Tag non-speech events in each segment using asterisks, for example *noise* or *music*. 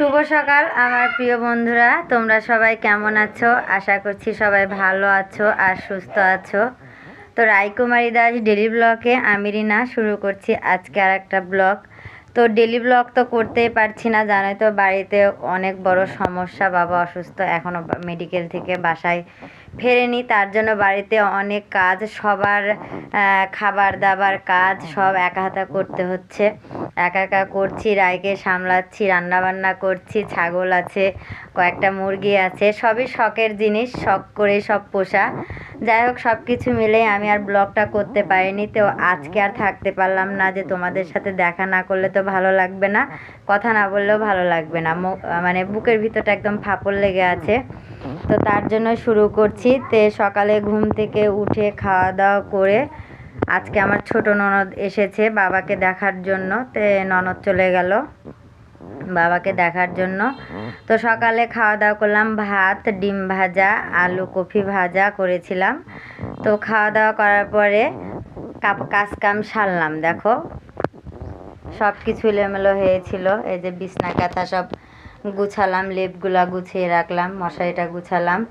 শুভ সকাল, আমার প্রিয় বন্ধুরা। তোমরা সবাই কেমন আছো? আশা করছি সবাই ভালো আছো আর সুস্থ আছো। তো রায়কুমারী দাস ডেলি ব্লকে আমি রিনা শুরু করছি আজকে আর একটা ব্লগ। তো ডেলি ব্লগ তো করতেই পারছি না, জানোই তো বাড়িতে অনেক বড় সমস্যা, বাবা অসুস্থ এখনও মেডিকেল থেকে বাসায় ফেরেনি, তার জন্য বাড়িতে অনেক কাজ, সবার খাবার দাবার কাজ সব একা হাতে করতে হচ্ছে। একা একা করছি, রায়কে সামলাচ্ছি রান্না বান্না করছি, ছাগল আছে, কয়েকটা মুরগি আছে, সবই শখের জিনিস, শখ করে সব পোষা। যাই হোক সব কিছু মিলেই আমি আর ব্লগটা করতে পারিনি, তো আজকে আর থাকতে পারলাম না যে তোমাদের সাথে দেখা না করলে তো ভালো লাগবে না। কথা না বললেও ভালো লাগবে না। মানে বুকের ভিতরটা একদম ফাপড় লেগে আছে। তো তার জন্য শুরু করছি। তে সকালে ঘুম থেকে উঠে খাওয়া দাওয়া করে আজকে আমার ছোট ননদ এসেছে বাবাকে দেখার জন্য। তে ননদ চলে গেল বাবাকে দেখার জন্য। তো সকালে খাওয়া দাওয়া করলাম, ভাত, ডিম ভাজা, আলু কফি ভাজা করেছিলাম। তো খাওয়া দাওয়া করার পরে কাজ কাম সারলাম, দেখো। সব কিছু এলোমেলো হয়েছিল, এই যে বিছনা কাঁথা সব গুছালাম, লেপগুলা গুছিয়ে রাখলাম, মশারিটা গুছালাম।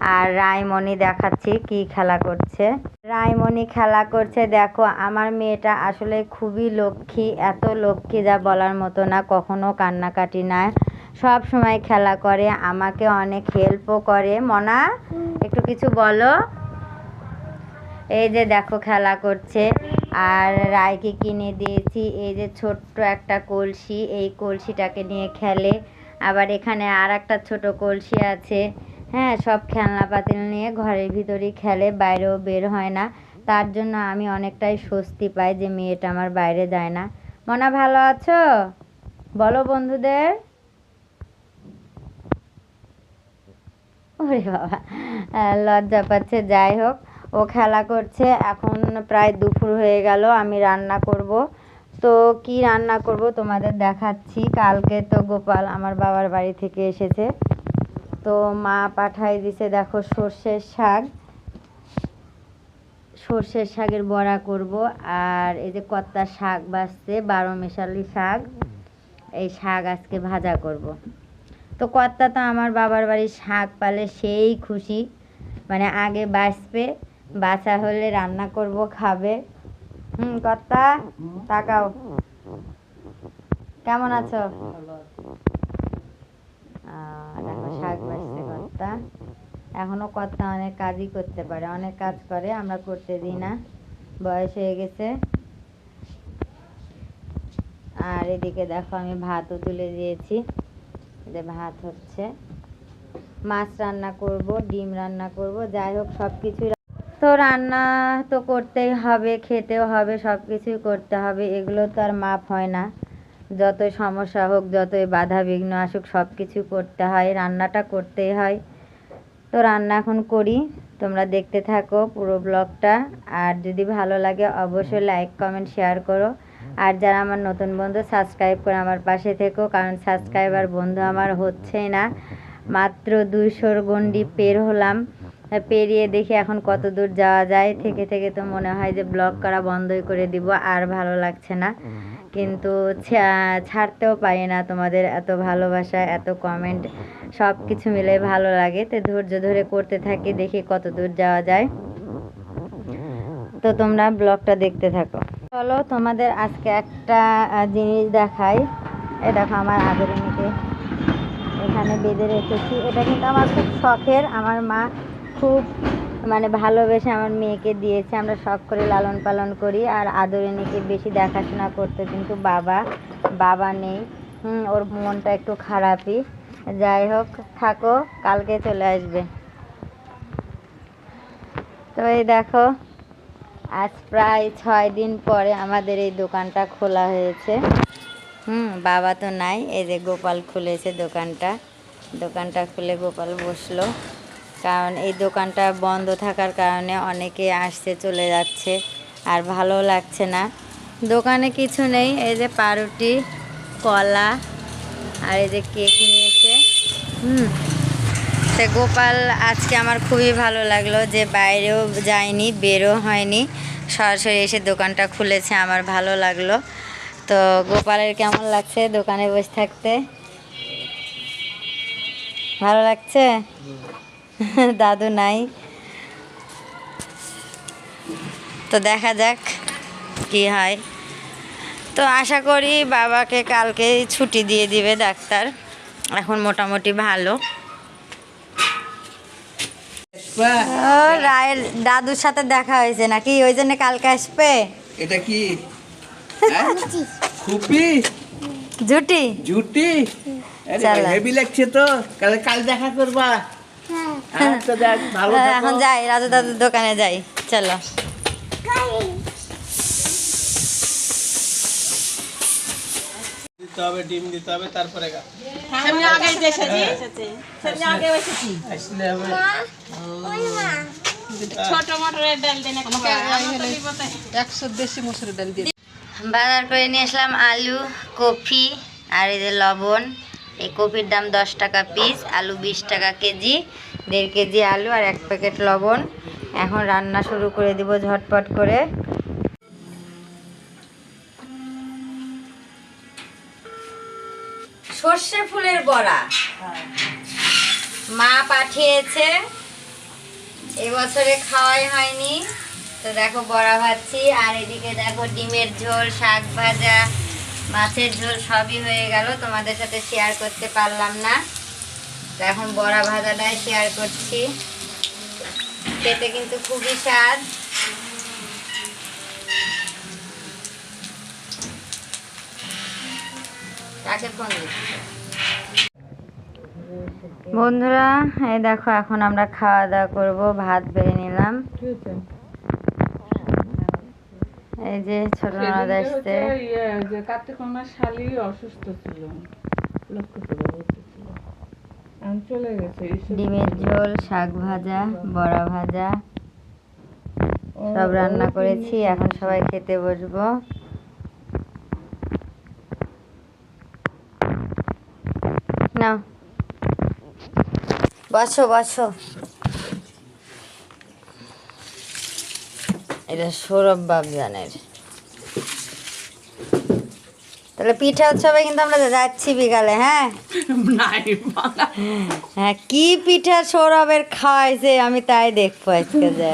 আর রায়মণি দেখাচ্ছি কি খেলা করছে। রায়মণি খেলা করছে, দেখো, আমার মেয়েটা আসলে খুবই লক্ষ্মী, এত লক্ষ্মী যা বলার মতো না, কখনো কান্নাকাটি না। সব সময় খেলা করে, আমাকে অনেক হেল্পও করে। মনা, একটু কিছু বলো। এই যে দেখো, খেলা করছে। আর রায়কে কিনে দিয়েছি, এই যে ছোট্ট একটা কলসি, এই কলসিটাকে নিয়ে খেলে। আবার এখানে আর একটা ছোট কলসি আছে। হ্যাঁ সব খেলনা পাতিল নিয়ে ঘরের ভিতরেই খেলে, বাইরেও বের হয় না। তার জন্য আমি অনেকটাই স্বস্তি পাই যে মেয়েটা আমার বাইরে যায় না। মনা, ভালো আছো? বলো বন্ধুদের। ওরে বাবা লজ্জা পাচ্ছে। যাই হোক, ও খেলা করছে। এখন প্রায় দুপুর হয়ে গেল, আমি রান্না করব। তো কি রান্না করব তোমাদের দেখাচ্ছি। কালকে তো গোপাল আমার বাবার বাড়ি থেকে এসেছে। তো মা পাঠাই দিছে, দেখো সর্ষের শাক। সর্ষের শাকের বড়া করব আর এই যে কত্তা শাক বাছছে বারো মেশালি শাক। এই শাক আজকে ভাজা করব। তো কর্তা তো আমার বাবার বাড়ির শাক পালে সেই খুশি। মানে আগে বাঁচবে বাছা হলে রান্না করব, খাবে। হুম, কর্তা, তাকাও। কেমন আছো? দেখো, শাক বাছছে কর্তা। এখনও কর্তা অনেক কাজই করতে পারে, অনেক কাজ করে, আমরা করতে দিই না। বয়স হয়ে গেছে। আর এদিকে দেখো, আমি ভাতও তুলে দিয়েছি। যে ভাত হচ্ছে। মাছ রান্না করব, ডিম রান্না করব, যাই হোক সব কিছুই তো রান্না তো করতেই হবে, খেতেও হবে সব কিছুই করতে হবে, এগুলো তো আর মাপ হয় না। যতই সমস্যা হোক, যতই বাধা বিঘ্ন আসুক সব কিছু করতে হয়, রান্নাটা করতেই হয়। তো রান্না এখন করি, তোমরা দেখতে থাকো পুরো ব্লগটা, আর যদি ভালো লাগে অবশ্যই লাইক, কমেন্ট, শেয়ার করো। আর যারা আমার নতুন বন্ধু, সাবস্ক্রাইব করে আমার পাশে থেকো, কারণ সাবস্ক্রাইবার বন্ধু আমার হচ্ছেই না। মাত্র দুইশোর গন্ডি পের হলাম। পেরিয়ে দেখি এখন কত দূর যাওয়া যায়। থেকে থেকে তো মনে হয় যে ব্লগ করা বন্ধই করে দিব আর ভালো লাগছে না। কিন্তু ছাড়তেও পারি না তোমাদের এত ভালোবাসা এত কমেন্ট সব কিছু মিলে ভালো লাগে। তো ধৈর্য ধরে করতে থাকি দেখি কত দূর যাওয়া যায়। তো তোমরা ব্লগটা দেখতে থাকো। চলো তোমাদের আজকে একটা জিনিস দেখাই। এ দেখো আমার আদরিনীকে এখানে বেঁধে রেখেছি। এটা কিন্তু আমার খুব শখের। আমার মা খুব মানে ভালোবেসে আমার মেয়েকে দিয়েছে। আমরা শখ করে লালন পালন করি আর আদরে আদরিনীকে বেশি দেখাশোনা করতে, কিন্তু বাবা বাবা নেই। ওর মনটা একটু খারাপই। যাই হোক, থাকো, কালকে চলে আসবে। তো এই দেখো, আজ প্রায় ছয় দিন পরে আমাদের এই দোকানটা খোলা হয়েছে। হুম, বাবা তো নাই, এই যে গোপাল খুলেছে দোকানটা। দোকানটা খুলে গোপাল বসল। কারণ এই দোকানটা বন্ধ থাকার কারণে অনেকে আসছে, চলে যাচ্ছে আর ভালো লাগছে না। দোকানে কিছু নেই, এই যে পাউরুটি, কলা আর এই যে কেক নিয়েছে। হুম, তো গোপাল, আজকে আমার খুবই ভালো লাগল যে বাইরেও যায়নি, বেরও হয়নি। সরাসরি এসে দোকানটা খুলেছে, আমার ভালো লাগল। তো গোপালের কেমন লাগছে দোকানে বসে থাকতে? ভালো লাগছে? *laughs* দাদু নাই। তো দেখা যাক কি হয়। তো আশা করি বাবাকে কালকে ছুটি দিয়ে দিবে ডাক্তার। এখন মোটামুটি ভালো। রায়ের দাদুর সাথে দেখা হয়েছে নাকি? ওই জন্য কালকে আসবে? এটা কি? *laughs* হ্যাঁ? খুপি? জুটি জুটি। হেভি লাগছে তো। কাল কাল দেখা করবা আচ্ছা দেখ ভালো হ্যাঁ, থাকো। এখন যাই রাজু দাদুর দোকানে যাই চলো। দিতে হবে ডিম দিতে হবে তারপরে সামনে আগে এসেছি। সামনে আগে এসেছি। আসলে হবে ছোট মটরের ডাল দেন একশো দেশি মসুর ডাল দিয়ে বাজার করে নিয়ে আসলাম আলু কফি আর এই যে লবণ। এই কফির দাম দশ টাকা পিস আলু বিশ টাকা কেজি। দেড় কেজি আলু আর এক প্যাকেট লবণ। এখন রান্না শুরু করে দিব ঝটপট করে। সর্ষে ফুলের বড়া। মা পাঠিয়েছে। এবছরে খাওয়াই হয়নি। তো দেখো বড়া ভাজছি। আর এদিকে দেখো ডিমের ঝোল, শাক ভাজা, মাছের ঝোল সবই হয়ে গেল। তোমাদের সাথে শেয়ার করতে পারলাম না। তো এখন বড়া ভাজাটাই শেয়ার করছি। খেতে কিন্তু খুবই স্বাদ। কাকে ফোন বন্ধুরা এই দেখো এখন আমরা খাওয়া দাওয়া করব ভাত বেড়ে নিলাম। এই যে ছোট ননদ আসছে। ইয়ে, কার্তিক শালি অসুস্থ ছিল। লক্ষ্য করে বলতেছিল এখন চলে গেছে ঈশ্বর ডিমের ঝোল শাক ভাজা বড়া ভাজা সব রান্না করেছি এখন সবাই খেতে বসবো। নাও। বসো বসো। এটা সৌরভ বাবজানের। তাহলে পিঠা উৎসবে কিন্তু আমরা যাচ্ছি বিকালে হ্যাঁ? হ্যাঁ কি পিঠা সৌরভের খাওয়াইছে আমি তাই দেখব আজকে যে।